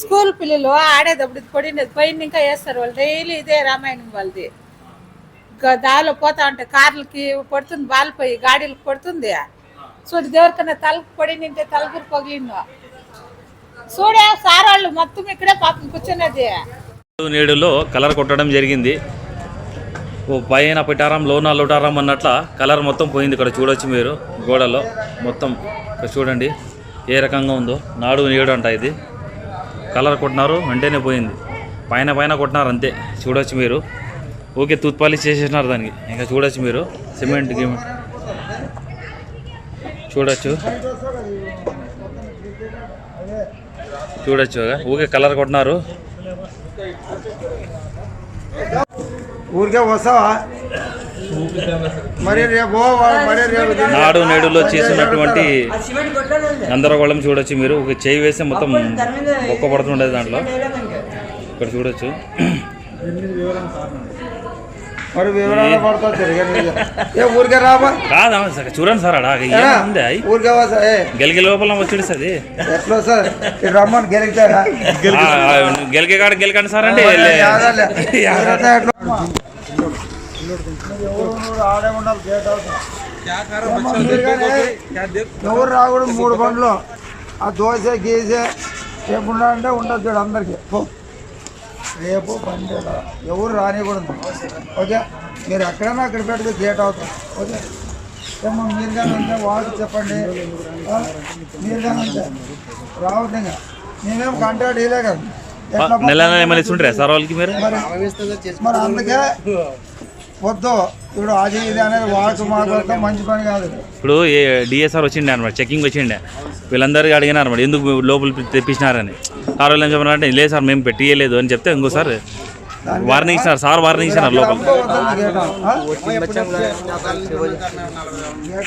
School పిల్లలు ఆడేటప్పుడు ఇది పడినది పైన ఇంకా వేస్తారు వాళ్ళు. డైలీ ఇదే రామాయణం వాళ్ళది. ఇంకా దారిలో పోతా ఉంటే కార్లకి పడుతుంది బాలిపోయి గాడీలకు పడుతుంది. చూడు దేవరికన్నా తలకు పడి నింటే తలకురు పగిలిందో చూడే సార్ వాళ్ళు మొత్తం ఇక్కడే పాపం కూర్చున్నది. నేడులో కలర్ కొట్టడం జరిగింది. ఓ పైన పిటారం లోన లుటారం అన్నట్ల కలర్ మొత్తం పోయింది ఇక్కడ చూడొచ్చు మీరు గోడలో. మొత్తం చూడండి ఏ రకంగా ఉందో. నాడు నేడు అంట ఇది. కలర్ కొట్టినారు వెంటనే పోయింది. పైన పైన కొట్టినారు అంతే చూడొచ్చు మీరు. ఓకే తూత్ పాలిష్ చేసేసినారు దానికి. ఇంకా చూడొచ్చు మీరు. సిమెంట్ గిమెంట్ చూడొచ్చు. చూడొచ్చు ఊకే కలర్ కొట్టినారు. ఊరికే వస్తావా? నాడు నేడులో చేసినటువంటి గందరగోళం చూడొచ్చు మీరు. ఒక చేయి వేస్తే మొత్తం ఒక్క పడుతుండేది దాంట్లో. ఇక్కడ చూడొచ్చు. మరి వివరాలు పడతా తిరగండి ఏ ఊరికే రాబా కాదా సార్ చూడండి సార్ అడా గెలిగే లోపల ఎట్లా వస్తుంది ఇటు రమ్మని గెలిచారా? గెలికే కాడ గెలకండి సార్ అంటే. ఎవరు రాకూడదు మూడు బండ్లు. ఆ దోశ గీసే రేపు ఉండాలంటే ఉండదు చూడు అందరికి. పో. రేపు రా. ఎవరు రానికూడదు. ఓకే? మీరు ఎక్కడైనా అక్కడ పెడితే గేట్ అవుతాం ఓకే? ఏమో మీరు కానీ ఉంటే వాళ్ళకి చెప్పండి? మీరు కానీ ఉంటే. రావద్దు ఇంకా. మేమేం కాంటాక్ట్ ఇలే కదా. నెల నెల ఏమైనా ఇస్తుంటారా సార్ వాళ్ళకి మీరు? మరి మరి అందుకే వద్దు. ఇప్పుడు అది ఇది అనేది వాడుకు మాట్లాడటం మంచి పని కాదు. ఇప్పుడు ఏ డిఎస్ఆర్ వచ్చిండే అనమాట చెకింగ్ వచ్చిండే. వీళ్ళందరికీ అడిగినారు అనమాట ఎందుకు లోపల తెప్పించినారని. సార్ వాళ్ళు ఏం చెప్పారంటే లేదు సార్ మేము పెట్టియలేదు అని చెప్తే ఇంకోసారి వార్నింగ్ ఇచ్చినారు సార్ వార్నింగ్ ఇచ్చినారు లోపల వద్దండి గేట్ ఆ?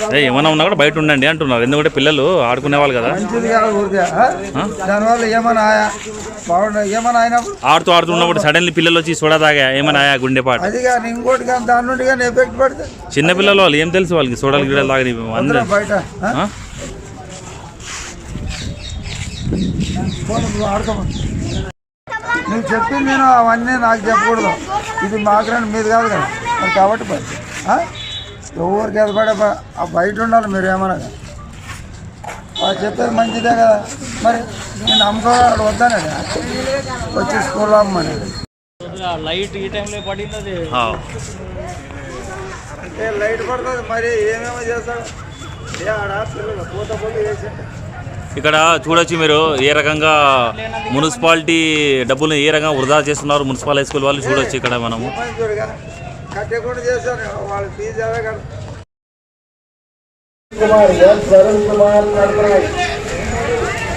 ఏ, ఏమన్నా ఉన్నా కూడా బయట ఉండండి అంటున్నారు. ఎందుకంటే పిల్లలు ఆడుకునే వాళ్ళు కదా? దానివల్ల ఏమైనా ఏమైనా ఆడుతూ ఆడుతూ ఉన్నప్పుడు సడన్లీ పిల్లలు వచ్చి సోడా తాగా ఏమైనా ఆయా గుండెపాటు అది కానీ ఇంకోటి కానీ దాని నుండి కానీ ఎఫెక్ట్ పడితే. చిన్న పిల్లలు వాళ్ళు ఏం తెలుసు వాళ్ళకి? సోడాలు గిడలు తాగని అందరూ బయట ఆడుకోమని నువ్వు చెప్పింది నేను అవన్నీ నాకు చెప్పకూడదు. ఇది మాకు మీది కాదు కదా. మరి కాబట్టి పని ఆ? ఎవరికి ఎదపడే ఆ బయట ఉండాలి మీరు ఏమన్నా. వాళ్ళు చెప్పేది మంచిదే కదా. మరి నేను అమ్ముకోవాలి వద్దానండి వచ్చి స్కూల్లో అమ్మని లైట్ ఈ టైంలో పడింది అది ఆ. అంటే లైట్ పడుతుంది మరి ఏమేమో చేస్తాడు. ఏ ఆడ పిల్లలు పూత పూత చేసి ఇక్కడ చూడొచ్చు మీరు ఏ రకంగా మున్సిపాలిటీ డబ్బులు ఏ రకంగా వృధా చేస్తున్నారు మున్సిపల్ హై స్కూల్ వాళ్ళు చూడొచ్చు ఇక్కడ మనము.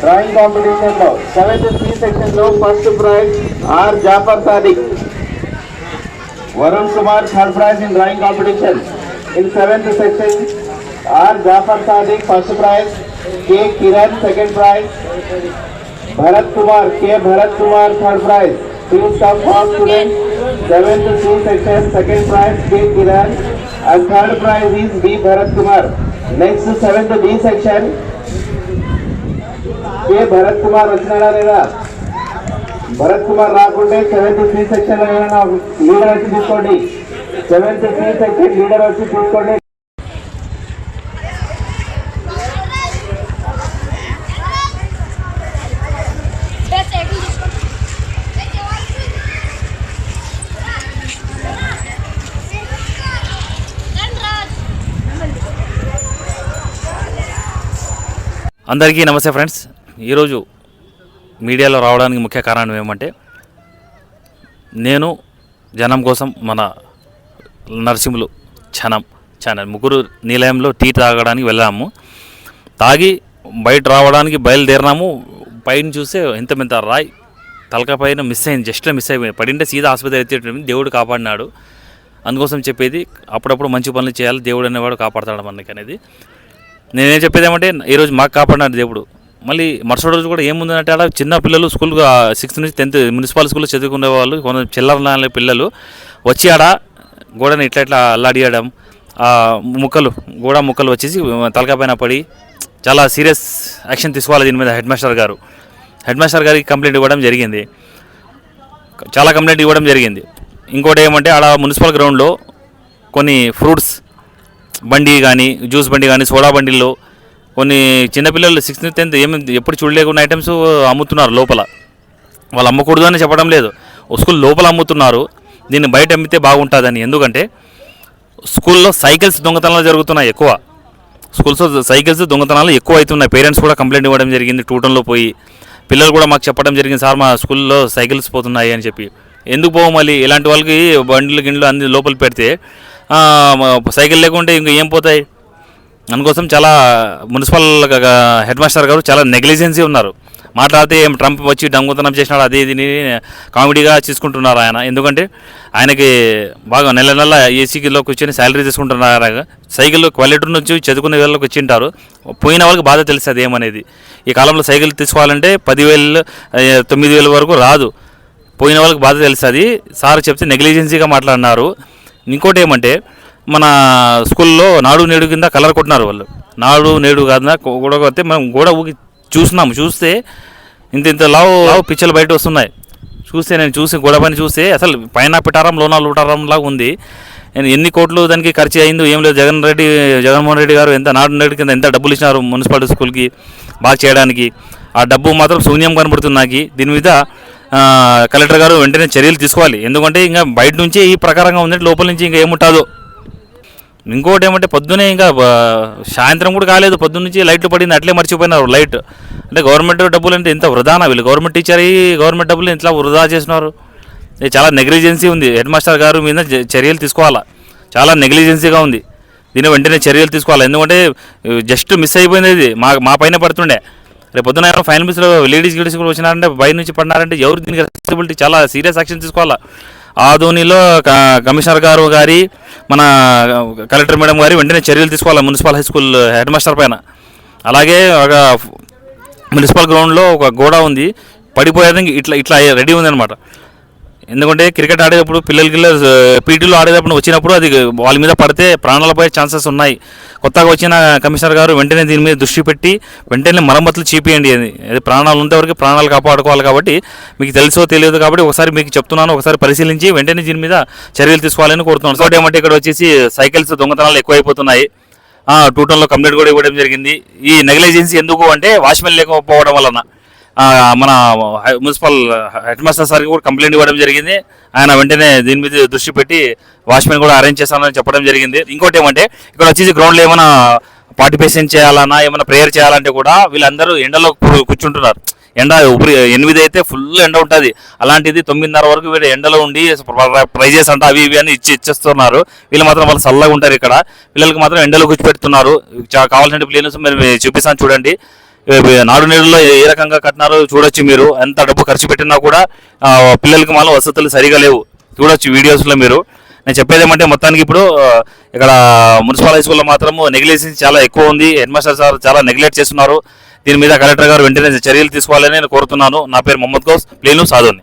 డ్రాయింగ్ కాంపిటీషన్లో సెవెంత్ సి సెక్షన్లో first prize R Jafar Sadiq. Varun Kumar third prize in drawing competition. In seventh section R Jafar Sadiq first prize. K Kiran second prize Bharat Kumar K Bharat Kumar third prize Please come forward students. Seventh C section, second prize K Kiran and third prize is B Bharat Kumar. Next seventh D section, K Bharat Kumar వచ్చినాడా లేదా భరత్ కుమార్ రాకుంటే seventh C section లో ఏమైనా leader వచ్చి తీసుకోండి seventh C section leader వచ్చి తీసుకోండి అందరికీ నమస్తే ఫ్రెండ్స్. ఈరోజు మీడియాలో రావడానికి ముఖ్య కారణం ఏమంటే నేను జనం కోసం మన నరసింహులు ఛనం ఛానల్ ముగ్గురు నిలయంలో టీ తాగడానికి వెళ్ళాము. తాగి బయట రావడానికి బయలుదేరినాము. పైన చూస్తే ఇంత మెంత రాయి తలక పైన మిస్ అయింది జస్ట్ మిస్ అయిపోయింది. పడింటే సీదా ఆసుపత్రి ఎత్తేటప్పుడు దేవుడు కాపాడినాడు. అందుకోసం చెప్పేది అప్పుడప్పుడు మంచి పనులు చేయాలి దేవుడు అనేవాడు కాపాడతాడు మనకి అనేది. నేనేం చెప్పేది ఏమంటే ఈరోజు మాకు కాపాడినాడు దేవుడు. మళ్ళీ మరుసటి రోజు కూడా ఏముందంటే అలా చిన్న పిల్లలు స్కూల్ సిక్స్త్ నుంచి టెన్త్ మున్సిపల్ స్కూల్లో చదువుకునే వాళ్ళు కొంత చిల్లర పిల్లలు వచ్చి ఆడ గోడని ఇట్లా ఇట్లా అల్లాడియడం ముక్కలు గోడ ముక్కలు వచ్చేసి తలకపైన పైన పడి చాలా సీరియస్ యాక్షన్ తీసుకోవాలి దీని మీద హెడ్ మాస్టర్ గారు. హెడ్ మాస్టర్ గారికి కంప్లైంట్ ఇవ్వడం జరిగింది. చాలా కంప్లైంట్ ఇవ్వడం జరిగింది. ఇంకోటి ఏమంటే ఆడ మున్సిపల్ గ్రౌండ్లో కొన్ని ఫ్రూట్స్ బండి కానీ జ్యూస్ బండి కానీ సోడా బండిల్లో కొన్ని చిన్నపిల్లలు సిక్స్త్ టెన్త్ ఏమి ఎప్పుడు చూడలేకున్న ఐటమ్స్ అమ్ముతున్నారు లోపల. వాళ్ళు అమ్మకూడదు అని చెప్పడం లేదు. స్కూల్ లోపల అమ్ముతున్నారు. దీన్ని బయట అమ్మితే బాగుంటుందని. ఎందుకంటే స్కూల్లో సైకిల్స్ దొంగతనాలు జరుగుతున్నాయి ఎక్కువ. స్కూల్స్ సైకిల్స్ దొంగతనాలు ఎక్కువ అవుతున్నాయి. పేరెంట్స్ కూడా కంప్లైంట్ ఇవ్వడం జరిగింది. టూటన్లో పోయి పిల్లలు కూడా మాకు చెప్పడం జరిగింది. సార్ మా స్కూల్లో సైకిల్స్ పోతున్నాయి అని చెప్పి. ఎందుకు పోవు మళ్ళీ? ఇలాంటి వాళ్ళకి బండ్లు గిండ్లు అన్ని లోపల పెడితే సైకిల్ లేకుంటే ఇంకా ఏం పోతాయి? అందుకోసం చాలా మున్సిపల్ హెడ్ మాస్టర్ గారు చాలా నెగ్లిజెన్సీ ఉన్నారు. మాట్లాడితే ఏం ట్రంప్ వచ్చి డంగుతనం చేసినాడు అది ఇది కామెడీగా తీసుకుంటున్నారు ఆయన. ఎందుకంటే ఆయనకి బాగా నెల నెల ఏసీకిలో కూర్చొని శాలరీ తీసుకుంటున్నారు సైకిల్ క్వాలిటీ నుంచి చదువుకునే వాళ్ళకి వచ్చింటారు. పోయిన వాళ్ళకి బాధ తెలుస్తుంది ఏమనేది. ఈ కాలంలో సైకిల్ తీసుకోవాలంటే పదివేలు తొమ్మిది వేల వరకు రాదు. పోయిన వాళ్ళకి బాధ తెలుస్తుంది. సార్ చెప్తే నెగ్లిజెన్సీగా మాట్లాడినారు. ఇంకోటి ఏమంటే మన స్కూల్లో నాడు నేడు కింద కలర్ కొట్టినారు వాళ్ళు. నాడు నేడు కాదు గోడ కొడితే మనం గోడ ఊగి చూస్తున్నాము చూస్తే ఇంత ఇంత లావు లావు పిచ్చలు బయట వస్తున్నాయి. చూస్తే నేను చూసి గోడ పని చూస్తే అసలు పైన పిటారం లోన లూటారం లాగా ఉంది. నేను ఎన్ని కోట్లు దానికి ఖర్చు అయిందో ఏం లేదు. జగన్ రెడ్డి జగన్మోహన్ రెడ్డి గారు ఎంత నాడు నేడు కింద ఎంత డబ్బులు ఇచ్చినారు మున్సిపాలిటీ స్కూల్కి బాగా చేయడానికి. ఆ డబ్బు మాత్రం శూన్యం కనబడుతుంది నాకు. దీని మీద కలెక్టర్ గారు వెంటనే చర్యలు తీసుకోవాలి. ఎందుకంటే ఇంకా బయట నుంచి ఈ ప్రకారంగా ఉందంటే లోపల నుంచి ఇంకా ఏముంటుందో. ఇంకోటి ఏమంటే పొద్దునే ఇంకా సాయంత్రం కూడా కాలేదు. పొద్దున్న నుంచి లైట్లు పడింది అట్లే మర్చిపోయినారు లైట్. అంటే గవర్నమెంట్ డబ్బులు అంటే ఇంత వృధానా? వీళ్ళు గవర్నమెంట్ టీచర్ అయ్యి గవర్నమెంట్ డబ్బులు ఇంట్లో వృధా చేసినారు. చాలా నెగ్లిజెన్సీ ఉంది. హెడ్ మాస్టర్ గారు మీద చర్యలు తీసుకోవాలా? చాలా నెగ్లిజెన్సీగా ఉంది. దీని వెంటనే చర్యలు తీసుకోవాలి? ఎందుకంటే జస్ట్ మిస్ అయిపోయింది ఇది. మా మా పైన పడుతుండే. రేపు పొద్దున ఎవరో ఫైనల్ మిస్లో లేడీస్ గిడీస్ కూడా వచ్చినారంటే బయట నుంచి పడినారంటే ఎవరు దీనికి రెస్పాన్సిబిలిటీ చాలా సీరియస్ యాక్షన్ తీసుకోవాలా? ఆ క- కమిషనర్ గారు గారి మన కలెక్టర్ మేడం గారి వెంటనే చర్యలు తీసుకోవాలి municipal high school head master పైన? అలాగే ఒక మున్సిపల్ గ్రౌండ్లో ఒక గోడ ఉంది. పడిపోయేదానికి ఇట్లా ఇట్లా రెడీ ఉందన్నమాట. ఎందుకంటే క్రికెట్ ఆడేటప్పుడు పిల్లలకి పీటీలో ఆడేటప్పుడు వచ్చినప్పుడు అది వాళ్ళ మీద పడితే ప్రాణాలపై ఛాన్సెస్ ఉన్నాయి. కొత్తగా వచ్చిన కమిషనర్ గారు వెంటనే దీని మీద దృష్టి పెట్టి వెంటనే మరమ్మతులు చేపియండి అది అది ప్రాణాలు ఉంటే వరకు ప్రాణాలు కాపాడుకోవాలి కాబట్టి మీకు తెలుసో తెలియదు కాబట్టి ఒకసారి మీకు చెప్తున్నాను ఒకసారి పరిశీలించి వెంటనే దీని మీద చర్యలు తీసుకోవాలని కోరుతున్నాను. ఇంకోటి ఏమంటే ఇక్కడ వచ్చేసి సైకిల్స్ దొంగతనాలు ఎక్కువైపోతున్నాయి. టూ టౌన్లో కంప్లైంట్ కూడా ఇవ్వడం జరిగింది. ఈ నెగ్లెజెన్సీ ఎందుకు అంటే వాచ్మెన్ లేకపోవడం వలన. మన హై- మున్సిపల్ హెడ్ మాస్టర్ సార్కి కూడా కంప్లైంట్ ఇవ్వడం జరిగింది. ఆయన వెంటనే దీని మీద దృష్టి పెట్టి వాచ్మెన్ కూడా అరేంజ్ చేస్తానని చెప్పడం జరిగింది. ఇంకోటి ఏమంటే ఇక్కడ వచ్చేసి గ్రౌండ్లో ఏమైనా పార్టిసిపేషన్ చేయాలన్నా ఏమైనా ప్రేయర్ చేయాలంటే కూడా వీళ్ళందరూ ఎండలో కూర్చుంటున్నారు. ఎండ ఉపరి ఎనిమిది అయితే ఫుల్ ఎండ ఉంటుంది. అలాంటిది తొమ్మిదిన్నర వరకు వీళ్ళు ఎండలో ఉండి ప్రైజెస్ అంట అవి ఇవి అని ఇచ్చి ఇచ్చేస్తున్నారు. వీళ్ళు మాత్రం వాళ్ళు చల్లగా ఉంటారు ఇక్కడ. పిల్లలకి మాత్రం ఎండలో కూర్చోపెడుతున్నారు. కావాల్సిన ప్లేన్స్ మీరు చూపిస్తాను చూడండి. నాడు నేడులో ఏ రకంగా కట్టినారో చూడొచ్చు మీరు. ఎంత డబ్బు ఖర్చు పెట్టినా కూడా పిల్లలకి మాత్రం వసతులు సరిగా లేవు. చూడొచ్చు వీడియోస్లో మీరు. నేను చెప్పేది ఏమంటే మొత్తానికి ఇప్పుడు ఇక్కడ మున్సిపల్ హై స్కూల్లో మాత్రం నెగ్లెసెన్స్ చాలా ఎక్కువ ఉంది. హెడ్ మాస్టర్ సార్ చాలా నెగ్లెక్ట్ చేస్తున్నారు. దీని మీద కలెక్టర్ గారు వెంటనే చర్యలు తీసుకోవాలని నేను కోరుతున్నాను. నా పేరు మొహమ్మద్ గౌస్. ప్లేను సాధుని.